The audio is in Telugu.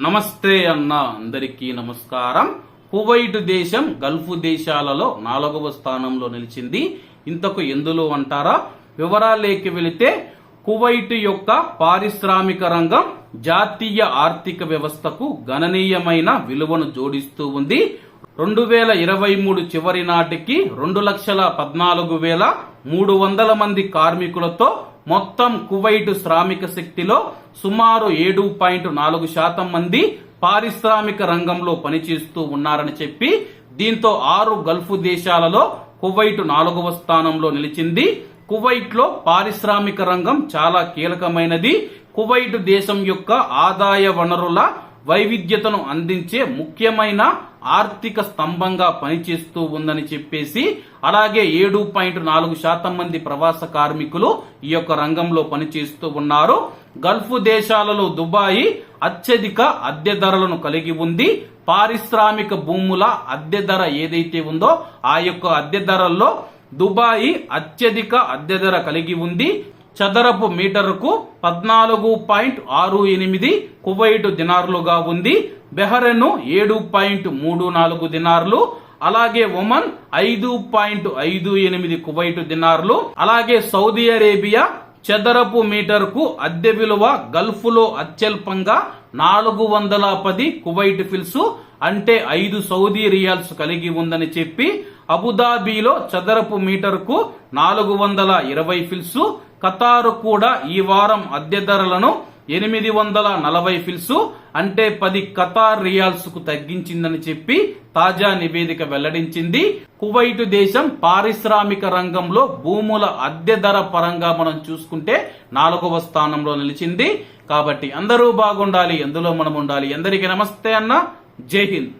నమస్తే అన్న అందరికీ నమస్కారం. కువైట్ దేశం గల్ఫ్ దేశాలలో నాలుగవ స్థానంలో నిలిచింది. ఇంతకు ఎందులో అంటారా? వివరాలేకి వెళితే కువైట్ యొక్క పారిశ్రామిక రంగం జాతీయ ఆర్థిక వ్యవస్థకు గణనీయమైన విలువను జోడిస్తూ ఉంది. రెండు వేల ఇరవై మూడు చివరి నాటికి రెండు లక్షల పద్నాలుగు వేల మూడు వందల మంది కార్మికులతో మొత్తం కువైట్ శ్రామిక శక్తిలో సుమారు ఏడు పాయింట్ నాలుగు శాతం మంది పారిశ్రామిక రంగంలో పనిచేస్తూ ఉన్నారని చెప్పి దీంతో ఆరు గల్ఫ్ దేశాలలో కువైట్ నాలుగవ స్థానంలో నిలిచింది. కువైట్లో పారిశ్రామిక రంగం చాలా కీలకమైనది. కువైట్ దేశం యొక్క ఆదాయ వనరుల వైవిధ్యతను అందించే ముఖ్యమైన ఆర్థిక స్తంభంగా పనిచేస్తూ ఉందని చెప్పేసి అలాగే ఏడు పాయింట్ నాలుగు శాతం మంది ప్రవాస కార్మికులు ఈ యొక్క రంగంలో పనిచేస్తూ ఉన్నారు. గల్ఫ్ దేశాలలో దుబాయి అత్యధిక అద్దె ధరలను కలిగి ఉంది. పారిశ్రామిక భూముల అద్దె ధర ఏదైతే ఉందో ఆ యొక్క అద్దె ధరల్లో దుబాయి అత్యధిక అద్దె ధర కలిగి ఉంది. చదరపు మీటరుకు పద్నాలుగు పాయింట్ ఆరు ఎనిమిది కువైట్ దినార్లుగా ఉంది. బెహరెన్ ఏడు పాయింట్ మూడు నాలుగు దినార్లు. అలాగే ఒమన్ ఐదు పాయింట్ ఐదు ఎనిమిది కువైట్ దినార్లు. అలాగే సౌదీ అరేబియా చదరపు మీటర్కు అద్దె విలువ గల్ఫ్లో అత్యల్పంగా నాలుగు వందల పది కువైట్ ఫిల్స్ అంటే ఐదు సౌదీ రియాల్స్ కలిగి ఉందని చెప్పి అబుదాబీలో చదరపు మీటర్కు నాలుగు వందల ఇరవై ఫిల్స్ ఖతారు కూడా ఈ వారం అద్దె ధరలను ఎనిమిది వందల నలభై ఫిల్సు అంటే పది ఖతార్ రియాల్స్కు తగ్గించిందని చెప్పి తాజా నివేదిక వెల్లడించింది. కువైట్ దేశం పారిశ్రామిక రంగంలో భూముల అద్దె ధర పరంగా మనం చూసుకుంటే నాలుగవ స్థానంలో నిలిచింది. కాబట్టి అందరూ బాగుండాలి ఎందులో మనం ఉండాలి. అందరికీ నమస్తే అన్న. జై హింద్.